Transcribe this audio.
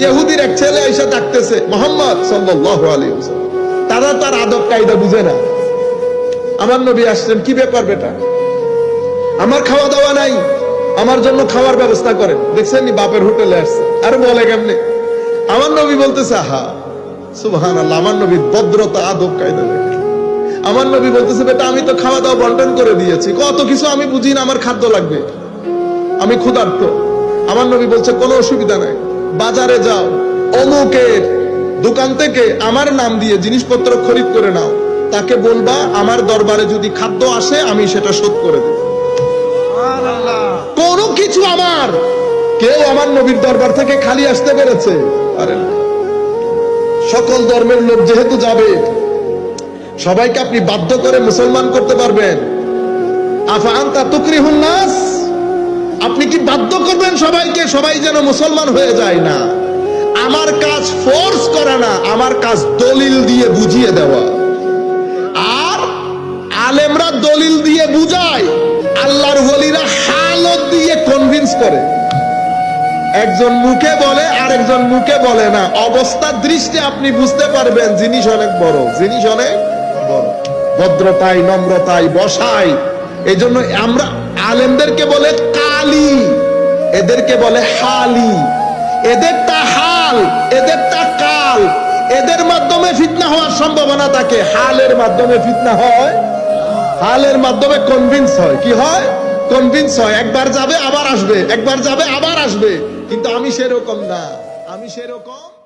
ইহুদির এক ছেলে এসে ডাকতেছে, মোহাম্মদ সাল্লাল্লাহু আলাইহি ওয়াসাল্লাম। তারা তার আদব কায়দা বুঝে না। আমার নবী আসছেন, কি ব্যাপার বেটা? আমার খাওয়া দাওয়া নাই, আমার জন্য খাওয়ার ব্যবস্থা করেন। দেখছেন বাপের হোটেলে আসছে। আরে বলে কেমনে? আমার নবী বলতেছে হা সুবহান আল্লাহ আমার নবী ভদ্রতা, আদব কায়দা দেখে আমার নবী বলতেছে, বেটা, আমি তো খাওয়া দাওয়া বন্টন করে দিয়েছি, কত কিছু আমি বুঝি না, আমার খাদ্য লাগবে। আমি ক্ষুধার্ত। আমার নবী বলছে, কোনো অসুবিধা নাই। বাজারে যাও। অমুকের দোকান থেকে আমার নাম দিয়ে জিনিসপত্র খরিদ করে নাও। তাকে বলবা আমার দরবারে যদি খাদ্য আসে আমি সেটা শোধ করে দেব। কোনো কিছু আমার। কেউ আমার নবীর দরবার থেকে খালি আসতে পেরেছে। না। সকল ধর্মের লোক যেহেতু যাবে সবাইকে আপনি বাধ্য করে মুসলমান করতে পারবেন। আফা আন্তা তুকরিহুন নাস? আপনি কি বাধ্য করবেন সবাইকে? সবাই যেন মুসলমান হয়ে যায় না। আমার কাজ ফোর্স করা না, আমার কাজ দলিল দিয়ে বুঝিয়ে দেওয়া। আর আলেমরা দলিল দিয়ে বুঝায়, আল্লাহর ওলিরা হালত দিয়ে কনভিন্স করে। একজন মুখে বলে আর একজন মুখে বলে না। অবস্থার দৃষ্টি আপনি বুঝতে পারবেন জিনিস অনেক বড় জিনিস অনেক বড়। ভদ্রতায় নম্রতায় বসাই। এই জন্য আমরা আলেমদেরকে বলে কালি এদেরকে বলে হালি। এদেরটা হাল, এদেরটা কাল। এদের মাধ্যমে ফিতনা হওয়ার সম্ভাবনা থাকে। হালের মাধ্যমে ফিতনা হয়। হালের মাধ্যমে কনভিন্স হয়। কি হয়? কনভিন্স হয়। একবার যাবে, আবার আসবে। একবার যাবে, আবার আসবে। কিন্তু আমি সেরকম না। আমি সেরকম